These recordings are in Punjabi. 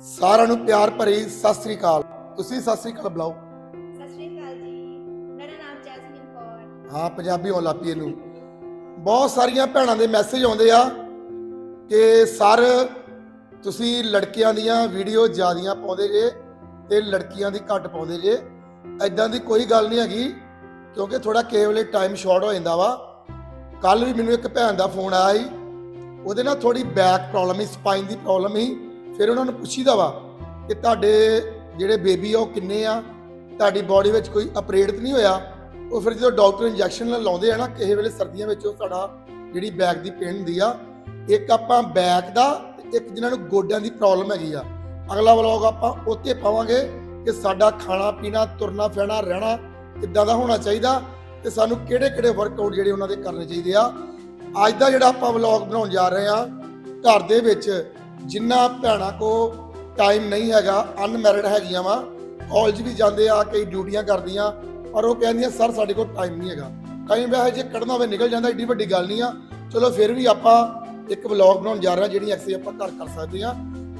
ਸਾਰਿਆਂ ਨੂੰ ਪਿਆਰ ਭਰੀ ਸਤਿ ਸ੍ਰੀ ਅਕਾਲ। ਤੁਸੀਂ ਸਤਿ ਸ੍ਰੀ ਅਕਾਲ ਬੁਲਾਓ। ਸਤਿ ਸ਼੍ਰੀ ਅਕਾਲ ਜੀ। ਮੇਰਾ ਨਾਮ ਜੈਸਮੀਨ ਕੌਰ। ਹਾਂ ਪੰਜਾਬੀ ਹੋਣ ਲੱਪੀ ਇਹਨੂੰ। ਬਹੁਤ ਸਾਰੀਆਂ ਭੈਣਾਂ ਦੇ ਮੈਸੇਜ ਆਉਂਦੇ ਆ ਕਿ ਸਰ ਤੁਸੀਂ ਲੜਕਿਆਂ ਦੀਆਂ ਵੀਡੀਓ ਜ਼ਿਆਦੀਆਂ ਪਾਉਂਦੇ ਜੇ ਤੇ ਲੜਕੀਆਂ ਦੀ ਘੱਟ ਪਾਉਂਦੇ ਜੇ। ਐਦਾਂ ਦੀ ਕੋਈ ਗੱਲ ਨਹੀਂ ਹੈਗੀ ਕਿਉਂਕਿ ਥੋੜਾ ਕੇਵਲੇ ਟਾਈਮ ਸ਼ਾਰਟ ਹੋ ਜਾਂਦਾ ਵਾ। ਕੱਲ ਵੀ ਮੈਨੂੰ ਇੱਕ ਭੈਣ ਦਾ ਫੋਨ ਆਇਆ ਸੀ। ਉਹਦੇ ਨਾਲ ਥੋੜੀ ਬੈਕ ਪ੍ਰੋਬਲਮ ਸੀ ਸਪਾਈਨ ਦੀ ਪ੍ਰੋਬਲਮ ਸੀ। ਫਿਰ ਉਹਨਾਂ ਨੂੰ ਪੁੱਛੀਦਾ ਵਾ ਕਿ ਤੁਹਾਡੇ ਜਿਹੜੇ ਬੇਬੀ ਆ ਉਹ ਕਿੰਨੇ ਆ? ਤੁਹਾਡੀ ਬਾਡੀ ਵਿੱਚ ਕੋਈ ਆਪਰੇਟ ਨਹੀਂ ਹੋਇਆ? ਉਹ ਫਿਰ ਜਦੋਂ ਡਾਕਟਰ ਇੰਜੈਕਸ਼ਨ ਲਾਉਂਦੇ ਆ ਨਾ, ਕਿਸੇ ਵੇਲੇ ਸਰਦੀਆਂ ਵਿੱਚ ਉਹ ਸਾਡਾ ਜਿਹੜੀ ਬੈਕ ਦੀ ਪੇਨ ਹੁੰਦੀ ਆ, ਇੱਕ ਆਪਾਂ ਬੈਕ ਦਾ ਇੱਕ ਜਿਨ੍ਹਾਂ ਨੂੰ ਗੋਡਿਆਂ ਦੀ ਪ੍ਰੋਬਲਮ ਹੈਗੀ ਆ। ਅਗਲਾ ਵਲੋਗ ਆਪਾਂ ਉੱਤੇ ਪਾਵਾਂਗੇ ਕਿ ਸਾਡਾ ਖਾਣਾ ਪੀਣਾ, ਤੁਰਨਾ ਫਿਰਨਾ, ਰਹਿਣਾ ਕਿੱਦਾਂ ਦਾ ਹੋਣਾ ਚਾਹੀਦਾ ਤੇ ਸਾਨੂੰ ਕਿਹੜੇ ਕਿਹੜੇ ਵਰਕਆਊਟ ਜਿਹੜੇ ਉਹਨਾਂ ਦੇ ਕਰਨੇ ਚਾਹੀਦੇ ਆ। ਅੱਜ ਦਾ ਜਿਹੜਾ ਆਪਾਂ ਵਲੌਗ ਬਣਾਉਣ ਜਾ ਰਹੇ ਆ, ਘਰ ਦੇ ਵਿੱਚ ਜਿੰਨਾ ਭੈਣਾਂ ਕੋ ਟਾਈਮ ਨਹੀਂ ਹੈਗਾ ਅਨਮੈਰਿਡ ਹੈਗੀਆਂ ਵਾ ਕਾਲਜ ਵੀ ਜਾਂਦੇ ਆ, ਕਈ ਡਿਊਟੀਆਂ ਕਰਦੀਆਂ, ਪਰ ਉਹ ਕਹਿੰਦੀਆਂ, ਸਰ, ਸਾਡੇ ਕੋਲ ਟਾਈਮ ਨਹੀਂ ਹੈਗਾ। ਟਾਈਮ ਵੈਸੇ ਜੇ ਕੱਢਣਾ ਹੋਵੇ, ਨਿਕਲ ਜਾਂਦਾ, ਏਡੀ ਵੱਡੀ ਗੱਲ ਨਹੀਂ ਆ। ਚਲੋ, ਫਿਰ ਵੀ ਆਪਾਂ ਇੱਕ ਵਲੌਗ ਬਣਾਉਣ ਜਾ ਰਹੇ ਹਾਂ, ਜਿਹੜੀ ਐਕਸਰਸਾਈਜ਼ ਆਪਾਂ ਘਰ ਕਰ ਸਕਦੇ ਆ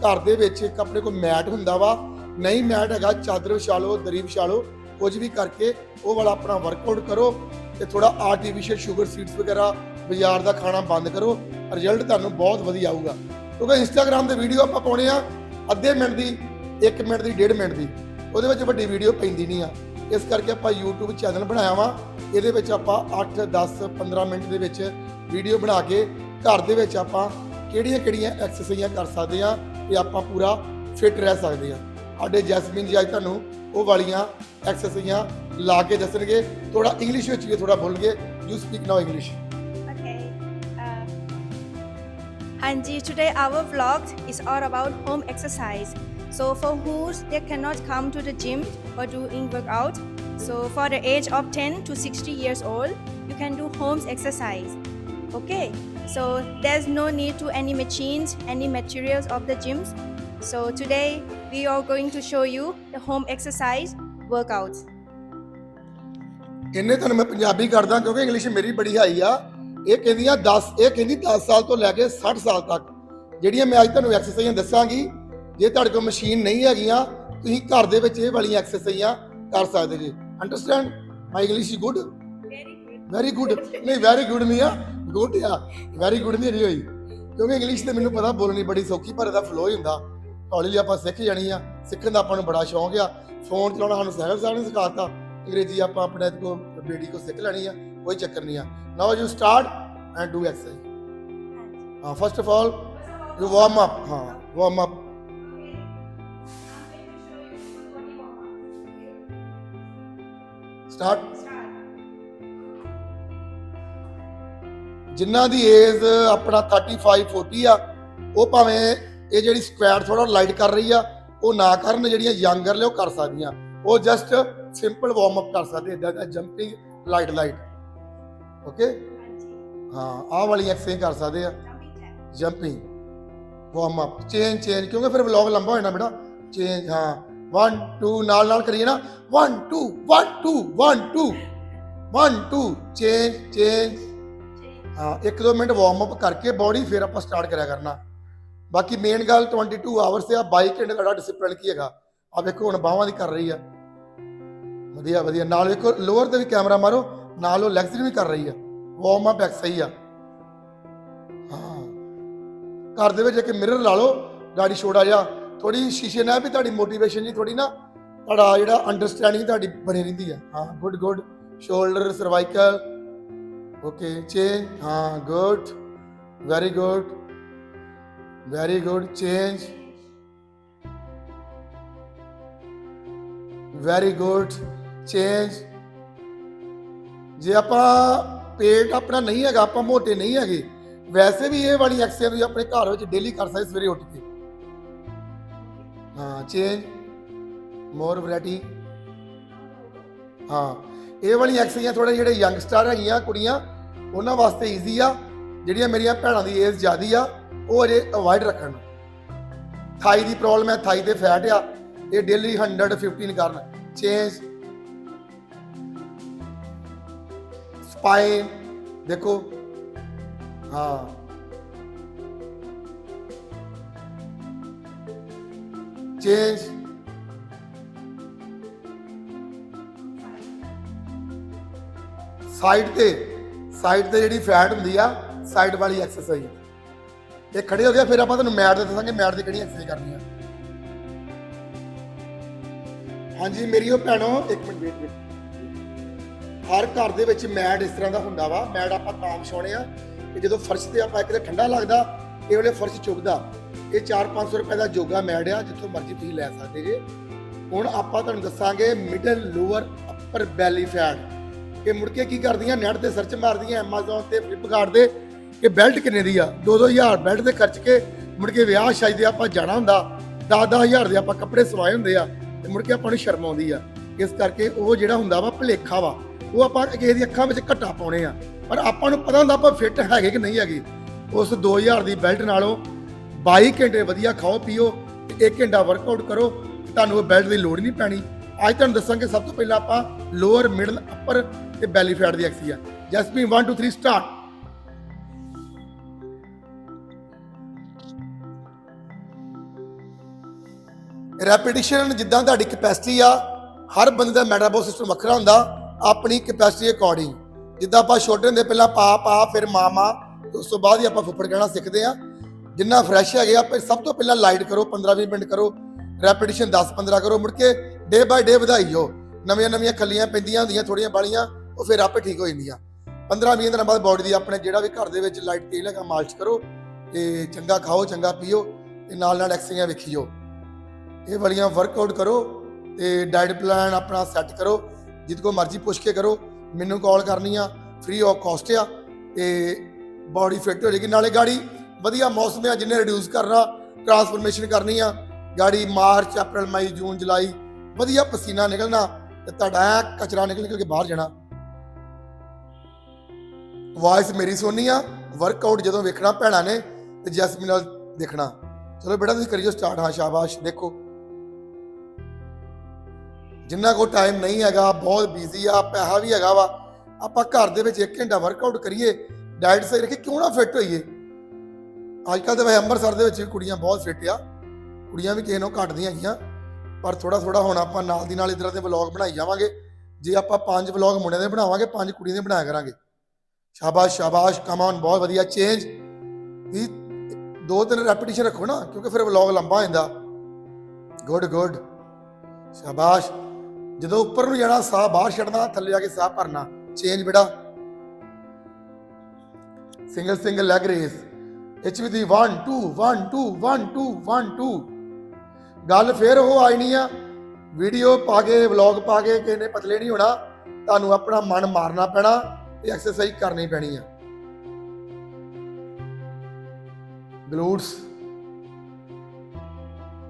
ਘਰ ਦੇ ਵਿੱਚ ਇੱਕ ਆਪਣੇ ਕੋਲ ਮੈਟ ਹੁੰਦਾ ਵਾ। ਨਹੀਂ ਮੈਟ ਹੈਗਾ, ਚਾਦਰ ਵਿਛਾ ਲਓ ਦਰੀ ਵਿਛਾ ਲਓ ਕੁਝ ਵੀ ਕਰਕੇ ਉਹ ਵਾਲਾ ਆਪਣਾ ਵਰਕਆਊਟ ਕਰੋ ਤੇ ਥੋੜਾ ਆਰਟੀਫੀਸ਼ੀਅਲ ਸ਼ੂਗਰ ਸੀਡਸ ਵਗੈਰਾ ਬਾਜ਼ਾਰ ਦਾ ਖਾਣਾ ਬੰਦ ਕਰੋ। ਰਿਜ਼ਲਟ ਤੁਹਾਨੂੰ ਬਹੁਤ ਵਧੀਆ ਆਊਗਾ। ਕਿਉਂਕਿ ਇੰਸਟਾਗ੍ਰam ਤੇ ਵੀਡੀਓ ਆਪਾਂ ਪਾਉਣੇ ਆ ਅੱਧੇ ਮਿੰਟ ਦੀ 1 ਮਿੰਟ ਦੀ 1.5 ਮਿੰਟ ਦੀ। ਉਹਦੇ ਵਿੱਚ ਵੱਡੀ ਵੀਡੀਓ ਪੈਂਦੀ ਨਹੀਂ ਆ। ਇਸ ਕਰਕੇ ਆਪਾਂ YouTube ਚੈਨਲ ਬਣਾਇਆ ਵਾ। ਇਹਦੇ ਵਿੱਚ ਆਪਾਂ 8 10 15 ਮਿੰਟ ਦੇ ਵਿੱਚ ਵੀਡੀਓ ਬਣਾ ਕੇ ਘਰ ਦੇ ਵਿੱਚ ਆਪਾਂ ਕਿਹੜੀਆਂ-ਕਿਹੜੀਆਂ ਐਕਸਰਸਾਈਜ਼ਾਂ ਕਰ ਸਕਦੇ ਆ ਤੇ ਆਪਾਂ ਪੂਰਾ ਫਿਟ ਰਹਿ ਸਕਦੇ ਆ। ਸਾਡੇ ਜੈਸਮੀਨ ਜੀ ਅੱਜ ਤੁਹਾਨੂੰ ਉਹ ਵਾਲੀਆਂ ਐਕਸਰਸਾਈਜ਼ਾਂ ਲਾ ਕੇ ਦੱਸਣਗੇ। ਥੋੜਾ ਇੰਗਲਿਸ਼ ਵਿੱਚ ਵੀ ਥੋੜਾ ਗਏ you speak now English Hanji, today our vlog is all about home exercise. So for who they cannot come to the gym or doing workout, so for the age of 10 to 60 years old, you can do home exercise. Okay. So there's no need to any machines, any materials of the gyms. So today we are going to show you the home exercise workouts. ਇੰਨੇ ਤੁਹਾਨੂੰ ਮੈਂ ਪੰਜਾਬੀ ਕਰਦਾ ਕਿਉਂਕਿ ਇੰਗਲਿਸ਼ ਮੇਰੀ ਬੜੀ ਹਾਈ ਆ ਇਹ ਕਹਿੰਦੀਆਂ 10 ਇਹ ਕਹਿੰਦੀ 10 ਸਾਲ ਤੋਂ ਲੈ ਕੇ 60 ਸਾਲ ਤੱਕ। ਜਿਹੜੀਆਂ ਮੈਂ ਅੱਜ ਤੁਹਾਨੂੰ ਐਕਸਰਸਾਈਜ਼ਾਂ ਦੱਸਾਂਗੀ ਜੇ ਤੁਹਾਡੇ ਕੋਲ ਮਸ਼ੀਨ ਨਹੀਂ ਹੈਗੀਆਂ ਤੁਸੀਂ ਘਰ ਦੇ ਵਿੱਚ ਇਹ ਵਾਲੀਆਂ ਐਕਸਰਸਾਈਜ਼ਾਂ ਕਰ ਸਕਦੇ ਜੀ। Understand my English is good. Very good ਨਹੀਂ ਵੈਰੀ ਗੁੱਡ ਨਹੀਂ ਆ। ਗੁੱਡ ਆ। ਵੈਰੀ ਗੁੱਡ ਨਹੀਂ ਰਹੀ ਹੋਈ। ਕਿਉਂਕਿ ਇੰਗਲਿਸ਼ ਤੇ ਮੈਨੂੰ ਪਤਾ ਬੋਲਣੀ ਬੜੀ ਸੌਖੀ ਪਰ ਇਹਦਾ ਫਲੋ ਹੀ ਹੁੰਦਾ। ਹੌਲੀ ਆਪਾਂ ਸਿੱਖ ਜਾਣੀ ਆ। ਸਿੱਖਣ ਦਾ ਆਪਾਂ ਨੂੰ ਬੜਾ ਸ਼ੌਂਕ ਆ। ਫੋਨ ਚਲਾਉਣਾ ਸਾਨੂੰ ਸਹਿਲ ਸਾਹਿਬ ਨੇ ਸਿਖਾਤਾ। ਅੰਗਰੇਜ਼ੀ ਆਪਾਂ ਆਪਣੇ ਕੋ ਬੇੜੀ ਕੋ ਸਿੱਖ ਲੈਣੀ ਆ। ਕੋਈ ਚੱਕਰ ਨਹੀਂ ਆ। Now you start and do exercise ਹਾਂ first of all you warm up ਹਾਂ ਵਾਰਮ ਅਪ ਸਟਾਰਟ ਜਿਨ੍ਹਾਂ ਦੀ ਏਜ ਆਪਣਾ 35 40 ਆ ਉਹ ਭਾਵੇਂ ਇਹ ਜਿਹੜੀ ਸਕੁਐਟ ਥੋੜਾ ਲਾਈਟ ਕਰ ਰਹੀ ਆ ਉਹ ਨਾ ਕਰਨ ਜਿਹੜੀਆਂ ਯੰਗਰ ਉਹ ਕਰ ਸਕਦੀਆਂ। ਉਹ ਜਸਟ ਸਿੰਪਲ ਵਾਰਮ ਅਪ ਕਰ ਸਕਦੇ ਇਦਾਂ ਦਾ ਜੰਪਿੰਗ ਲਾਈਟ ਲਾਈਟ ਓਕੇ ਹਾਂ, ਆਹ ਵਾਲੀ ਐਕਸਰਸਾਈਜ਼ ਕਰ ਸਕਦੇ ਆ। Jumping warm up change change ਕਿਉਂਕਿ ਫਿਰ ਵਲੌਗ ਲੰਬਾ ਹੋ ਜਾਣਾ ਬੇਟਾ। ਚੇਂਜ ਹਾਂ। 1 2 ਨਾਲ ਨਾਲ ਕਰੀਏ ਨਾ। 1 2 1 2 1 2 1 2 ਚੇਂਜ ਚੇਂਜ ਹਾਂ, ਇੱਕ ਦੋ ਮਿੰਟ ਵਾਰਮ ਅਪ ਕਰਕੇ ਬਾਡੀ ਫਿਰ ਆਪਾਂ ਸਟਾਰਟ ਕਰਿਆ ਕਰਨਾ। ਬਾਕੀ ਮੇਨ ਗੱਲ 22 ਆਵਰਸ ਤੇ ਆ। 22 ਘੰਟੇ ਦਾ ਡਿਸਪਲਿਨ ਕੀ ਹੈਗਾ? ਆ ਵੇਖੋ, ਹੁਣ ਬਾਹਾਂ ਦੀ ਕਰ ਰਹੀ ਆ। ਵਧੀਆ ਵਧੀਆ। ਨਾਲ ਵੇਖੋ ਲੋਅਰ ਤੇ ਵੀ ਕੈਮਰਾ ਮਾਰੋ। ਨਾਲ ਉਹ ਲੈਗਸ ਵੀ ਕਰ ਰਹੀ ਆ। ਵਾਰਮ ਅਪ ਐਕਸਰਸਾਈਜ਼ ਆ। ਹਾਂ। ਘਰ ਦੇ ਵਿੱਚ ਇੱਕ ਮਿਰਰ ਲਾ ਲਓ ਗਾੜੀ ਛੋੜਾ ਜਿਹਾ। ਥੋੜੀ ਸ਼ੀਸ਼ੇ ਨਾਲ ਵੀ ਤੁਹਾਡੀ ਮੋਟੀਵੇਸ਼ਨ ਜੀ ਥੋੜੀ ਨਾ ਤੁਹਾਡਾ ਜਿਹੜਾ ਅੰਡਰਸਟੈਂਡਿੰਗ ਤੁਹਾਡੀ ਬਣੀ ਰਹਿੰਦੀ ਆ। ਹਾਂ good good shoulder cervical okay change ਹਾਂ good very good very good change very good change ਜੇ ਆਪਾਂ ਪੇਟ ਆਪਣਾ ਨਹੀਂ ਹੈਗਾ, ਆਪਾਂ ਮੋਟੇ ਨਹੀਂ ਹੈਗੇ, ਵੈਸੇ ਵੀ ਇਹ ਵਾਲੀ ਐਕਸਰਸਾਈਜ਼ ਤੁਸੀਂ ਆਪਣੇ ਘਰ ਵਿੱਚ ਡੇਲੀ ਕਰ ਸਕਦੇ ਸਵੇਰੇ ਉੱਠ ਕੇ। ਹਾਂ ਚੇਂਜ ਮੋਰ ਵੈਰਾਈਟੀ ਹਾਂ, ਇਹ ਵਾਲੀ ਐਕਸਰਸਾਈਜ਼ਾਂ ਥੋੜੇ ਜਿਹੜੇ ਯੰਗਸਟਰ ਹੈਗੀਆਂ, ਕੁੜੀਆਂ, ਉਹਨਾਂ ਵਾਸਤੇ ਈਜ਼ੀ ਆ, ਜਿਹੜੀਆਂ ਮੇਰੀਆਂ ਭੈਣਾਂ ਦੀ ਏਜ ਜ਼ਿਆਦੀ ਆ, ਉਹ ਅਜੇ ਅਵੋਇਡ ਰੱਖਣ। ਥਾਈ ਦੀ ਪ੍ਰੋਬਲਮ ਹੈ, ਥਾਈ ਤੇ ਫੈਟ ਆ, ਇਹ ਡੇਲੀ 115 ਕਰਨ। ਚੇਂਜ ਸਪਾਈਨ ਦੇਖੋ। ਹਾਂ। ਚੇਂਜ। ਸਾਈਡ ਤੇ ਸਾਈਡ ਤੇ ਜਿਹੜੀ ਫੈਟ ਹੁੰਦੀ ਆ, ਸਾਈਡ ਵਾਲੀ ਐਕਸਰਸਾਈਜ਼ ਇਹ ਖੜੇ ਹੋ ਗਿਆ, ਫਿਰ ਆਪਾਂ ਤੁਹਾਨੂੰ ਮੈਟ ਦੇ ਦੱਸਾਂਗੇ, ਮੈਟ ਦੀ ਕਿਹੜੀ ਐਕਸਰਸਾਈਜ਼ ਕਰਨੀ ਆ ਹਾਂਜੀ, ਮੇਰੀ ਉਹ ਭੈਣੋ, ਇੱਕ ਮਿੰਟ ਵੇਟ ਵੇਟ ਹਰ ਘਰ ਦੇ ਵਿੱਚ ਮੈਟ ਇਸ ਤਰ੍ਹਾਂ ਦਾ ਹੁੰਦਾ ਵਾ ਮੈਟ ਆਪਾਂ ਤਾਂ ਵਿਛਾਉਣੇ ਆ ਕਿ ਜਦੋਂ ਫਰਸ਼ ਤੇ ਆਪਾਂ ਇੱਕ ਤੇ ਠੰਡਾ ਲੱਗਦਾ, ਇਹ ਵੇਲੇ ਫਰਸ਼ ਚੁੱਕਦਾ ਇਹ 4-500 ਰੁਪਏ ਦਾ ਜੋਗਾ ਮੈਟ ਆ, ਜਿੱਥੋਂ ਮਰਜ਼ੀ ਤੁਸੀਂ ਲੈ ਸਕਦੇ ਜੇ। ਹੁਣ ਆਪਾਂ ਤੁਹਾਨੂੰ ਦੱਸਾਂਗੇ ਮਿਡਲ ਲੋਅਰ ਅਪਰ ਬੈਲੀ ਫੈਟ ਇਹ ਮੁੜ ਕੇ ਕੀ ਕਰਦੀਆਂ ਨੈਟ ਤੇ ਸਰਚ ਮਾਰਦੀਆਂ, Amazon ਤੇ Flipkart ਤੇ ਕਿ ਬੈਲਟ ਕਿੰਨੇ ਦੀ ਆ? 2-2000 ਬੈਲਟ ਤੇ ਖਰਚ ਕੇ ਮੁੜ ਕੇ ਵਿਆਹ ਸ਼ਾਦੀ ਦੇ ਆਪਾਂ ਜਾਣਾ ਹੁੰਦਾ 10-10000 ਦੇ ਆਪਾਂ ਕੱਪੜੇ ਸਵਾਏ ਹੁੰਦੇ ਆ, ਤੇ ਮੁੜ ਕੇ ਆਪਾਂ ਨੂੰ ਸ਼ਰਮ ਆਉਂਦੀ ਆ। ਇਸ ਕਰਕੇ ਉਹ ਜਿਹੜਾ ਹੁੰਦਾ ਵਾ ਭਲੇਖਾ ਵਾ। ਉਹ ਆਪਾਂ ਕਿਸੇ ਦੀ ਅੱਖਾਂ ਵਿੱਚ ਘੱਟਾ ਪਾਉਣੇ ਆ। ਪਰ ਆਪਾਂ ਨੂੰ ਪਤਾ ਹੁੰਦਾ ਆਪਾਂ ਫਿੱਟ ਹੈਗੇ ਕਿ ਨਹੀਂ ਹੈਗੇ। ਉਸ 2000 ਦੀ ਬੈਲਟ ਨਾਲੋਂ 22 ਘੰਟੇ ਵਧੀਆ ਖਾਓ, ਪੀਓ ਤੇ 1 ਘੰਟਾ ਵਰਕਆਊਟ ਕਰੋ। ਤੁਹਾਨੂੰ ਉਹ ਬੈਲਟ ਦੀ ਲੋੜ ਨਹੀਂ ਪੈਣੀ। ਅੱਜ ਤੁਹਾਨੂੰ ਦੱਸਾਂਗੇ ਸਭ ਤੋਂ ਪਹਿਲਾਂ ਆਪਾਂ ਲੋਅਰ ਮਿਡਲ ਅਪਰ ਤੇ ਬੈਲੀ ਫੈਟ ਦੀ ਐਕਸਰਸਾਈਜ਼ ਆ। ਜਸਪੀਨ 1 2 3 ਸਟਾਰਟ ਰੈਪੀਟੀਸ਼ਨ ਜਿੱਦਾਂ ਤੁਹਾਡੀ ਕਪੈਸਿਟੀ ਆ, ਹਰ ਬੰਦੇ ਦਾ ਮੈਟਾਬੋਲ ਸਿਸਟਮ ਵੱਖਰਾ ਹੁੰਦਾ। ਆਪਣੀ ਕੈਪੈਸਿਟੀ ਅਕੋਰਡਿੰਗ ਜਿੱਦਾਂ ਆਪਾਂ ਛੋਟੇ ਹੁੰਦੇ ਪਹਿਲਾਂ ਪਾ ਪਾ, ਫਿਰ ਮਾਮਾ ਤੇ ਉਸ ਤੋਂ ਬਾਅਦ ਹੀ ਆਪਾਂ ਫੁੱਫੜ ਕਹਿਣਾ ਸਿੱਖਦੇ ਆ ਜਿੰਨਾ ਫਰੈਸ਼ ਹੈਗੇ ਆ, ਫਿਰ ਸਭ ਤੋਂ ਪਹਿਲਾਂ ਲਾਈਟ ਕਰੋ 15-20 ਮਿੰਟ ਕਰੋ ਰੈਪੀਟੀਸ਼ਨ 10-15 ਕਰੋ, ਮੁੜ ਕੇ ਡੇ ਬਾਏ ਡੇ ਵਧਾਈਓ। ਨਵੀਆਂ ਨਵੀਆਂ ਖੱਲੀਆਂ ਪੈਂਦੀਆਂ ਹੁੰਦੀਆਂ ਥੋੜੀਆਂ ਬਾਲੀਆਂ ਉਹ ਫਿਰ ਆਪੇ ਠੀਕ ਹੋ ਜਾਂਦੀਆਂ। 15-20 ਦਿਨਾਂ ਬਾਅਦ ਬਾਡੀ ਦੀ ਆਪਣੇ ਜਿਹੜਾ ਵੀ ਘਰ ਦੇ ਵਿੱਚ ਲਾਈਟ ਤੇਲ ਹੈਗਾ ਮਾਲਸ਼ ਕਰੋ ਤੇ ਚੰਗਾ ਖਾਓ, ਚੰਗਾ ਪੀਓ ਤੇ ਨਾਲ ਨਾਲ ਐਕਸਰਸਾਈਜ਼ਾਂ ਵੇਖੀਓ। ਇਹ ਵਾਲੀਆਂ ਵਰਕਆਊਟ ਕਰੋ ਤੇ ਡਾਈਟ ਪਲਾਨ ਆਪਣਾ ਸੈੱਟ ਕਰੋ। ਜਿੱਦ ਕੋ ਮਰਜ਼ੀ ਪੁੱਛ ਕੇ ਕਰੋ, ਮੈਨੂੰ ਕਾਲ ਕਰਨੀ ਆ ਫ੍ਰੀ ਆਫ ਕਾਸਟ ਆ, ਤੇ ਬਾਡੀ ਫਿੱਟ ਹੋ ਜਾਏਗੀ ਨਾਲੇ ਗਾੜੀ ਵਧੀਆ ਮੌਸਮ ਆ, ਜਿੰਨੇ ਰਿਡਿਊਸ ਕਰਨਾ ਟਰਾਂਸਫਰਮੇਸ਼ਨ ਕਰਨੀ ਆ, ਗਾੜੀ ਮਾਰਚ, ਅਪ੍ਰੈਲ, ਮਈ, ਜੂਨ, ਜੁਲਾਈ, ਵਧੀਆ ਪਸੀਨਾ ਨਿਕਲਣਾ, ਤੇ ਤੁਹਾਡਾ ਐਂ ਕਚਰਾ ਨਿਕਲ ਨਿਕਲ ਕੇ ਬਾਹਰ ਜਾਣਾ। ਵਾਇਸ ਮੇਰੀ ਸੁਣਨੀ ਆ ਵਰਕਆਊਟ ਜਦੋਂ ਵੇਖਣਾ ਭੈਣਾਂ ਨੇ, ਤੇ ਜੈਸਮੀਨ ਨਾਲ ਦੇਖਣਾ। ਚਲੋ ਬੇਟਾ, ਤੁਸੀਂ ਕਰਿਓ ਸਟਾਰਟ ਹਾਂ, ਸ਼ਾਬਾਸ਼, ਦੇਖੋ। ਜਿੰਨਾ ਕੋ ਟਾਈਮ ਨਹੀਂ ਹੈਗਾ, ਬਹੁਤ ਬਿਜ਼ੀ ਆ, ਪੈਸਾ ਵੀ ਹੈਗਾ ਵਾ, ਆਪਾਂ ਘਰ ਦੇ ਵਿੱਚ 1 ਘੰਟਾ ਵਰਕਆਊਟ ਕਰੀਏ ਡਾਈਟ ਸਹੀ ਰੱਖੀ ਕਿਉਂ ਨਾ ਫਿੱਟ ਹੋਈਏ? ਅੱਜ ਕੱਲ੍ਹ ਤਾਂ ਵੈਸੇ ਅੰਮ੍ਰਿਤਸਰ ਦੇ ਵਿੱਚ ਵੀ ਕੁੜੀਆਂ ਬਹੁਤ ਫਿੱਟ ਆ, ਕੁੜੀਆਂ ਵੀ ਕਿਸੇ ਨੂੰ ਘਟਦੀਆਂ ਹੈਗੀਆਂ, ਪਰ ਥੋੜਾ ਥੋੜਾ ਹੁਣ ਆਪਾਂ ਨਾਲ ਦੀ ਨਾਲ ਇਧਰ ਦੇ ਵਲੌਗ ਬਣਾਈ ਜਾਵਾਂਗੇ, ਜੇ ਆਪਾਂ ਪੰਜ ਵਲੌਗ ਮੁੰਡਿਆਂ ਦੇ ਬਣਾਵਾਂਗੇ, ਪੰਜ ਕੁੜੀਆਂ ਦੇ ਬਣਾਇਆ ਕਰਾਂਗੇ। ਸ਼ਾਬਾਸ਼ ਸ਼ਾਬਾਸ਼ ਕਮ ਔਨ ਬਹੁਤ ਵਧੀਆ ਚੇਂਜ ਵੀ ਦੋ ਤਿੰਨ ਰੈਪੀਟੀਸ਼ਨ ਰੱਖੋ ਨਾ, ਕਿਉਂਕਿ ਫਿਰ ਵਲੌਗ ਲੰਬਾ ਹੋ ਜਾਂਦਾ। ਗੁੱਡ ਗੁੱਡ ਸ਼ਾਬਾਸ਼। ਜਦੋਂ ਉੱਪਰ ਨੂੰ ਜਾਣਾ, ਸਾਹ ਬਾਹਰ ਛੱਡਣਾ, ਥੱਲੇ ਜਾ ਕੇ ਸਾਹ ਭਰਨਾ ਚੇਂਜ ਬੇਟਾ। ਸਿੰਗਲ ਸਿੰਗਲ ਲੈਗ ਰੇਸ ਐਚ ਵੀ ਦੀ 1 2 1 2 1 2 1 2 ਗੱਲ ਫੇਰ ਉਹ ਆਈ ਨਹੀਂ ਆ। ਵੀਡੀਓ ਪਾ ਕੇ ਵਲੌਗ ਪਾ ਕੇ ਕਿਸੇ ਨੇ ਪਤਲੇ ਨਹੀਂ ਹੋਣਾ, ਤੁਹਾਨੂੰ ਆਪਣਾ ਮਨ ਮਾਰਨਾ ਪੈਣਾ ਤੇ ਐਕਸਰਸਾਈਜ਼ ਕਰਨੀ ਪੈਣੀ ਆ। Glutes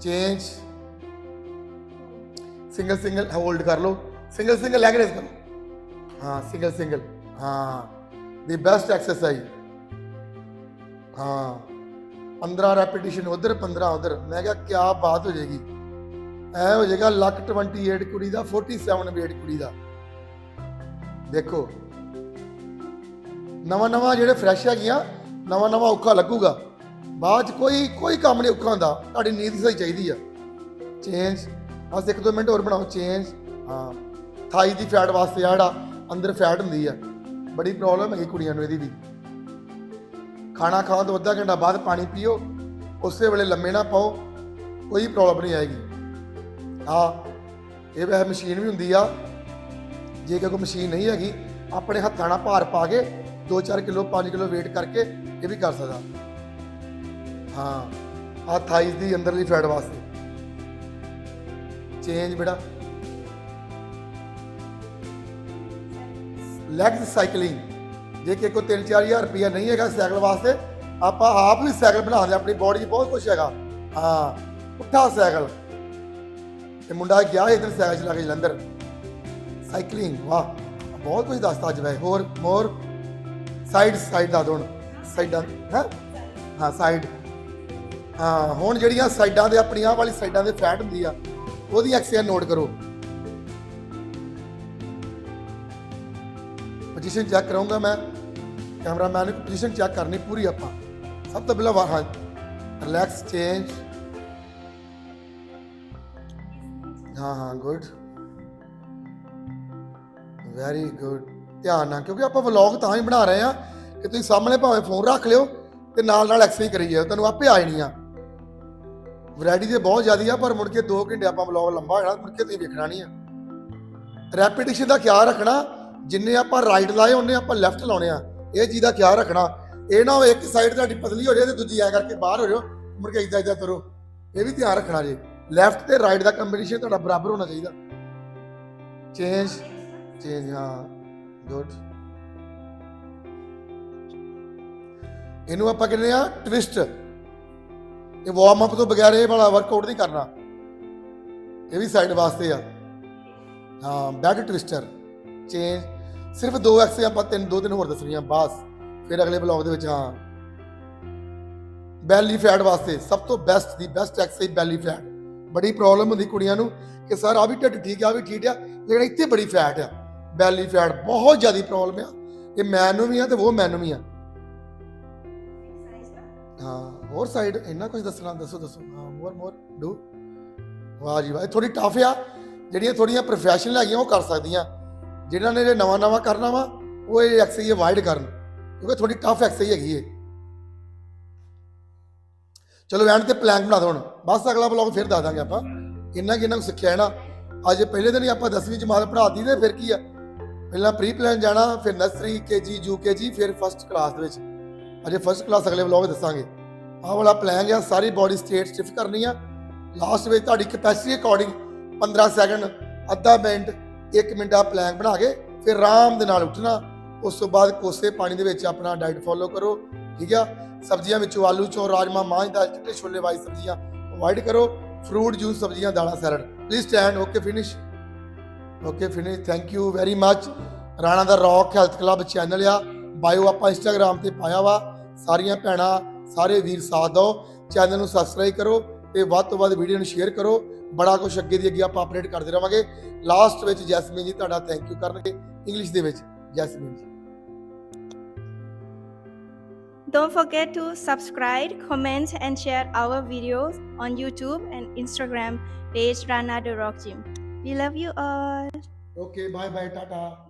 change single single hold ਕਰ ਲਓ। ਸਿੰਗਲ ਸਿੰਗਲ ਲੈਗ ਰੇਸ ਕਰੋ ਹਾਂ ਸਿੰਗਲ ਸਿੰਗਲ ਹਾਂ। ਦੀ ਬੈਸਟ ਐਕਸਰਸਾਈਜ਼ ਹਾਂ। 15 ਰੈਪੀਟੀਸ਼ਨ ਉਧਰ 15 ਉਧਰ। ਮੈਂ ਕਿਹਾ ਕੀ ਬਾਤ ਹੋ ਜਾਏਗੀ। ਐ ਹੋ ਜਾਏਗਾ ਲੱਕ 28 ਕੁੜੀ ਦਾ 47 weight ਕੁੜੀ ਦਾ। ਦੇਖੋ। ਨਵਾਂ ਨਵਾਂ ਜਿਹੜੇ ਫਰੈਸ਼ ਹੈਗੀਆਂ, ਨਵਾਂ ਨਵਾਂ ਔਖਾ ਲੱਗੂਗਾ। ਬਾਅਦ ਚ ਕੋਈ ਕੋਈ ਕੰਮ ਨਹੀਂ ਔਖਾ ਹੁੰਦਾ। ਤੁਹਾਡੀ ਨੀਂਦ ਸਹੀ ਚਾਹੀਦੀ ਆ। ਚੇਂਜ ਬਸ ਇੱਕ ਦੋ ਮਿੰਟ ਹੋਰ ਬਣਾਓ ਚੇਂਜ ਹਾਂ, ਥਾਈ ਦੀ ਫੈਟ ਵਾਸਤੇ ਆ ਜਿਹੜਾ ਅੰਦਰ ਫੈਟ ਹੁੰਦੀ ਆ, ਬੜੀ ਪ੍ਰੋਬਲਮ ਹੈਗੀ ਕੁੜੀਆਂ ਨੂੰ ਇਹਦੀ ਵੀ। ਖਾਣਾ ਖਾਣ ਤੋਂ ਅੱਧਾ ਘੰਟਾ ਬਾਅਦ ਪਾਣੀ ਪੀਓ, ਉਸੇ ਵੇਲੇ ਲੰਮੇ ਨਾ ਪਾਓ, ਕੋਈ ਪ੍ਰੋਬਲਮ ਨਹੀਂ ਆਏਗੀ। ਆ ਇਹ ਵੈਸੇ ਮਸ਼ੀਨ ਵੀ ਹੁੰਦੀ ਆ, ਜੇ ਕੋਈ ਮਸ਼ੀਨ ਨਹੀਂ ਹੈਗੀ, ਆਪਣੇ ਹੱਥਾਂ ਨਾਲ ਭਾਰ ਪਾ ਕੇ 2-4 ਕਿਲੋ 5 ਕਿਲੋ weight ਕਰਕੇ ਇਹ ਵੀ ਕਰ ਸਕਦਾ। ਹਾਂ ਆ ਥਾਈਜ਼ ਦੀ ਅੰਦਰਲੀ ਫੈਟ ਵਾਸਤੇ। ਚੇਂਜ ਬੇਟਾ। ਲੈਗਸ ਸਾਈਕਲਿੰਗ ਜੇ ਕਿ ਕੋ 3-4000 ਰੁਪਇਆ ਨਹੀਂ ਹੈਗਾ ਸਾਈਕਲ ਵਾਸਤੇ, ਆਪਾਂ ਆਪ ਵੀ ਸਾਈਕਲ ਬਣਾ ਲਿਆ ਆਪਣੀ ਬੋਡੀ 'ਚ ਬਹੁਤ ਕੁਝ ਹੈਗਾ। ਹਾਂ ਉੱਠਾ ਸਾਈਕਲ। ਤੇ ਮੁੰਡਾ ਗਿਆ ਇਧਰ ਸਾਈਕਲ ਚਲਾ ਕੇ ਜਲੰਧਰ। ਸਾਈਕਲਿੰਗ ਵਾਹ, ਬਹੁਤ ਕੁਝ ਦੱਸਦਾ ਅੱਜ ਵੈ ਹੋਰ ਮੋਰ ਸਾਈਡ ਸਾਈਡ ਦਾ ਦੋਣ ਸਾਈਡਾਂ ਹਾਂ? ਹਾਂ ਸਾਈਡ ਹਾਂ, ਹੁਣ ਜਿਹੜੀਆਂ ਸਾਈਡਾਂ ਦੇ, ਆਪਣੀਆਂ ਵਾਲੀ ਸਾਈਡਾਂ ਦੇ ਫੈਟ ਹੁੰਦੀ ਆ ਉਹਦੀ ਐਕਸਰਸਾਈਜ਼ ਨੋਟ ਕਰੋ। ਪੋਜੀਸ਼ਨ ਚੈੱਕ ਕਰਾਂਗਾ ਮੈਂ। ਕੈਮਰਾਮੈਨ ਨੂੰ ਪੋਜੀਸ਼ਨ ਚੈੱਕ ਕਰਨੀ ਪੂਰੀ ਆਪਾਂ। ਸਭ ਤੋਂ ਪਹਿਲਾਂ ਵਾਹ ਰਿਲੈਕਸ ਚੇਂਜ ਹਾਂ ਹਾਂ ਗੁੱਡ ਵੈਰੀ ਗੁੱਡ ਧਿਆਨ ਨਾਲ, ਕਿਉਂਕਿ ਆਪਾਂ ਵਲੌਗ ਤਾਂ ਹੀ ਬਣਾ ਰਹੇ ਆ ਕਿ ਤੁਸੀਂ ਸਾਹਮਣੇ ਭਾਵੇਂ ਫੋਨ ਰੱਖ ਲਿਓ ਤੇ ਨਾਲ ਨਾਲ ਐਕਸਰਸਾਈਜ਼ ਕਰੀ ਜਾਓ। ਤੁਹਾਨੂੰ ਆਪੇ ਆ ਜਾਣੀ ਆ। ਵੈਰਾਈਟੀ ਤੇ ਬਹੁਤ ਜ਼ਿਆਦੀ ਆ, ਪਰ ਮੁੜ ਕੇ 2 ਘੰਟੇ ਆਪਾਂ ਵਲੌਗ ਲੰਬਾ ਹੋਣਾ ਮੁੜ ਕੇ ਤੁਸੀਂ ਵੇਖਣਾ ਨਹੀਂ ਆ। ਰੈਪੀਟੀਸ਼ਨ ਦਾ ਖਿਆਲ ਰੱਖਣਾ, ਜਿੰਨੇ ਆਪਾਂ ਰਾਈਟ ਲਾਏ ਉਹਨੇ ਆਪਾਂ ਲੈਫਟ ਲਾਉਣੇ ਆ। ਇਹ ਚੀਜ਼ ਦਾ ਖਿਆਲ ਰੱਖਣਾ। ਇਹ ਨਾ ਹੋਵੇ ਇੱਕ ਸਾਈਡ ਤੁਹਾਡੀ ਪਤਲੀ ਹੋ ਜਾਏ ਤੇ ਦੂਜੀ ਐ ਕਰਕੇ ਬਾਹਰ ਹੋ ਜਾਓ, ਮੁੜ ਕੇ ਇਦਾਂ ਇਦਾਂ ਕਰੋ। ਇਹ ਵੀ ਧਿਆਨ ਰੱਖਣਾ ਜੀ। ਲੈਫਟ ਤੇ ਰਾਈਟ ਦਾ ਕੰਬੀਨੇਸ਼ਨ ਤੁਹਾਡਾ ਬਰਾਬਰ ਹੋਣਾ ਚਾਹੀਦਾ। ਚੇਂਜ ਚੇਂਜ ਹਾਂ ਗੁੱਡ ਇਹਨੂੰ ਆਪਾਂ ਕਹਿੰਦੇ ਆ ਟਵਿਸਟ ਇਹ ਵਾਰਮ ਅਪ ਤੋਂ ਬਗੈਰ ਇਹ ਵਾਲਾ ਵਰਕਆਊਟ ਨਹੀਂ ਕਰਨਾ। ਇਹ ਵੀ ਸਾਈਡ ਵਾਸਤੇ ਆ। ਹਾਂ ਬੈਕ ਟਵਿਸਟਰ ਚੇਂਜ ਸਿਰਫ ਦੋ ਐਕਸ ਆਪਾਂ ਤਿੰਨ, ਦੋ, ਤਿੰਨ ਹੋਰ ਦੱਸਣੀਆਂ ਬਸ। ਫਿਰ ਅਗਲੇ ਬਲੌਗ ਦੇ ਵਿੱਚ, ਹਾਂ। ਬੈਲੀ ਫੈਟ ਵਾਸਤੇ, ਸਭ ਤੋਂ ਬੈਸਟ ਦੀ ਬੈਸਟ ਐਕਸਰਸਾਈਜ਼ ਬੈਲੀ ਫੈਟ ਬੜੀ ਪ੍ਰੋਬਲਮ ਹੁੰਦੀ ਕੁੜੀਆਂ ਨੂੰ ਕਿ ਸਰ ਆ ਵੀ ਢਿੱਡ ਠੀਕ ਆ, ਆਹ ਵੀ ਠੀਕ ਆ, ਲੇਕਿਨ ਇੱਥੇ ਬੜੀ ਫੈਟ ਆ। ਬੈਲੀ ਫੈਟ ਬਹੁਤ ਜ਼ਿਆਦਾ ਪ੍ਰੋਬਲਮ ਆ। ਇਹ ਮੈਨ ਨੂੰ ਵੀ ਆ ਤੇ ਉਹ ਮੈਨੂੰ ਵੀ ਆ। ਹਾਂ। ਹੋਰ ਸਾਈਡ ਇੰਨਾ ਕੁਝ ਦੱਸਣਾ, ਦੱਸੋ ਦੱਸੋ। ਹਾਂ ਮੋਰ ਮੋਰ ਡੂ ਵਾਹ ਜੀ ਵਾਹ ਥੋੜੀ ਟਫ ਆ। ਜਿਹੜੀਆਂ ਥੋੜੀਆਂ ਪ੍ਰੋਫੈਸ਼ਨਲ ਹੈਗੀਆਂ, ਉਹ ਕਰ ਸਕਦੀਆਂ। ਜਿਨ੍ਹਾਂ ਨੇ ਇਹ ਨਵਾਂ ਨਵਾਂ ਕਰਨਾ ਵਾ, ਉਹ ਇਹ ਐਕਸਰਸਾਈਜ਼ ਅਵਾਇਡ ਕਰਨ। ਕਿਉਂਕਿ ਥੋੜੀ ਟਫ ਐਕਸਰਸਾਈਜ਼ ਹੈਗੀ ਏ ਚਲੋ ਐਂਡ ਤੇ ਪਲੈਨ ਬਣਾ ਦੋ ਹੁਣ। ਬਸ ਅਗਲਾ ਬਲੌਗ ਫਿਰ ਦੱਸ ਦਾਂਗੇ ਆਪਾਂ। ਕਿੰਨਾ ਕਿੰਨਾ ਕੁ ਸਿੱਖਿਆ ਹੈ ਨਾ। ਅੱਜ ਪਹਿਲੇ ਦਿਨ ਹੀ ਆਪਾਂ 10ਵੀਂ ਜਮਾਤ ਪੜ੍ਹਾਤੀ ਤੇ ਫਿਰ ਕੀ ਆ? ਪਹਿਲਾਂ ਪ੍ਰੀ ਪਲਾਨ ਜਾਣਾ, ਫਿਰ ਨਰਸਰੀ ਕੇਜੀ ਯੂਕੇਜੀ ਫਿਰ ਫਸਟ ਕਲਾਸ ਦੇ ਵਿੱਚ। ਅਜੇ ਫਸਟ ਕਲਾਸ ਅਗਲੇ ਵਲੌਗ ਦੱਸਾਂਗੇ। ਆਹ ਵਾਲਾ ਪਲਾਨ ਆ ਸਾਰੀ ਬਾਡੀ ਸਟੇਟ ਸ਼ਿਫਟ ਕਰਨੀ ਆ। ਲਾਸਟ ਵਿੱਚ ਤੁਹਾਡੀ ਕੈਪੈਸਿਟੀ ਅਕੋਰਡਿੰਗ 15 ਸੈਕਿੰਡ ਅੱਧਾ ਮਿੰਟ 1 ਮਿੰਟ ਦਾ ਪਲਾਨ ਬਣਾ ਕੇ ਫਿਰ ਆਰਾਮ ਦੇ ਨਾਲ ਉੱਠਣਾ। ਉਸ ਤੋਂ ਬਾਅਦ ਕੋਸੇ ਪਾਣੀ ਦੇ ਵਿੱਚ ਆਪਣਾ ਡਾਈਟ ਫੋਲੋ ਕਰੋ, ਠੀਕ ਆ? ਸਬਜ਼ੀਆਂ ਵਿੱਚੋਂ ਆਲੂ, ਚੌਲ ਰਾਜਮਾ ਮਾਂਹ ਦਾਲ ਚਿੱਟੇ ਛੋਲੇ ਵਾਲੀ ਸਬਜ਼ੀਆਂ ਅਵਾਇਡ ਕਰੋ। ਫਰੂਟ ਜੂਸ ਸਬਜ਼ੀਆਂ, ਦਾਲਾਂ salad please stand okay finish okay finish thank you very much Rana the rock health club channel ਆ। ਬਾਇਓ ਆਪਾਂ ਇੰਸਟਾਗ੍ਰam ਤੇ ਪਾਇਆ ਵਾ। ਸਾਰੀਆਂ ਭੈਣਾਂ ਸਾਰੇ ਵੀਰ ਸਾਥ ਦਿਓ ਚੈਨਲ ਨੂੰ ਸਬਸਕ੍ਰਾਈਬ ਕਰੋ ਤੇ ਵੱਧ ਤੋਂ ਵੱਧ ਵੀਡੀਓ ਨੂੰ ਸ਼ੇਅਰ ਕਰੋ। ਬੜਾ ਕੁਝ ਅੱਗੇ ਦੀ ਅੱਗੇ ਆਪਾਂ ਅਪਡੇਟ ਕਰਦੇ ਰਵਾਂਗੇ। ਲਾਸਟ ਵਿੱਚ ਜੈਸਮੀਨ ਜੀ ਤੁਹਾਡਾ ਥੈਂਕ ਯੂ ਕਰਨਗੇ। ਇੰਗਲਿਸ਼ ਦੇ ਵਿੱਚ ਜੈਸਮੀਨ ਜੀ। Don't forget to subscribe, comment, and share our videos on YouTube and Instagram page Rana the Rock Gym. We love you all. Okay bye bye tata